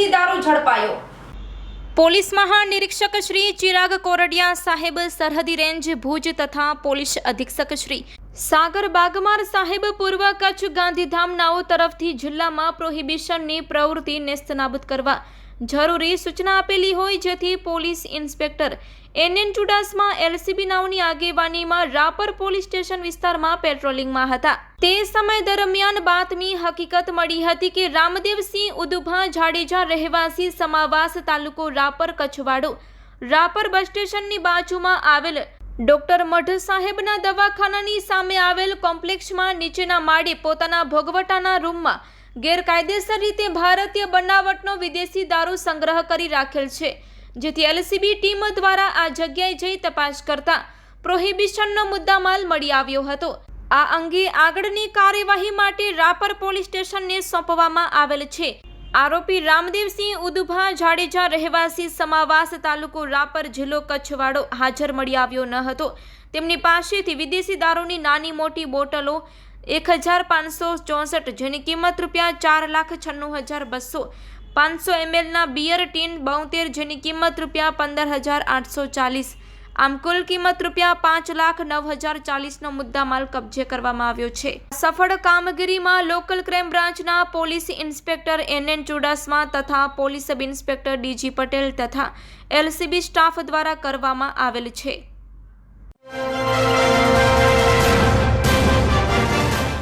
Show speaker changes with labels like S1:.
S1: વિદેશી દારૂ ઝડપાયો. પોલીસ મહાનિરીક્ષક શ્રી ચિરાગ કોરડિયા સાહેબ સરહદી રેન્જ ભુજ તથા પોલીસ અધિક્ષક શ્રી સાગર બાગમાર સાહેબ પૂર્વ કચ્છ ગાંધીધામ નાઓ તરફથી જિલ્લામાં પ્રોહિબિશનની પ્રવૃત્તિ નેસ્તનાબૂદ કરવા જરૂરી સૂચના આપેલી હોય જેથી police inspector N N Chudasama LCB નાવની આગેવાનીમાં રાપર પોલીસ સ્ટેશન વિસ્તારમાં પેટ્રોલિંગમાં હતા. તે સમય દરમિયાન બાતમી હકીકત મળી હતી કે રામદેવસિંહ ઉદુભા જાડેજા રહેવાસી સમાવાસ તાલુકો રાપર, કચ્છવાડો. રાપર બસ સ્ટેશનની બાજુમાં આવેલ ડોક્ટર મઢ સાહેબના દવાખાનાની સામે આવેલ કોમ્પ્લેક્ષમાં નીચેના માળે પોતાના ભોગવટાના રૂમમાં ગેરકાયદેસર રીતે ભારતીય બનાવટનો વિદેશી દારૂ સંગ્રહ કરી રાખેલ છે, જેથી એલસીબી ટીમ દ્વારા આ જગ્યાએ જઈ તપાસ કરતા પ્રોહિબિશનનો મુદ્દામાલ મળી આવ્યો હતો. આ અંગે આગળની કાર્યવાહી માટે રાપર પોલીસ સ્ટેશનને સોંપવામાં આવેલ છે. આરોપી રામદેવસિંહ ઉદુભા જાડેજા રહેવાસી સમાવાસ તાલુકો રાપર જિલ્લો કચ્છવાડો હાજર મળી આવ્યો ન હતો. તેમની પાસેથી વિદેશી દારૂની નાની મોટી બોટલો એક હજાર પાંચસો ચોસઠ, જેની કિંમત રૂપિયા ચાર લાખ છન્નું હજાર બસો. પાંચસો એમએલના બિયર ટીન બોતેર, જેની કિંમત રૂપિયા પંદર હજાર આઠસો ચાલીસ. આમ કુલ કિંમત રૂપિયા પાંચ લાખ નવ હજાર ચાલીસનો મુદ્દામાલ કબજે કરવામાં આવ્યો છે. સફળ કામગીરીમાં લોકલ ક્રાઇમ બ્રાન્ચના police inspector N N Chudasama તથા police sub inspector DG Patel તથા એલસીબી સ્ટાફ દ્વારા કરવામાં આવેલ છે.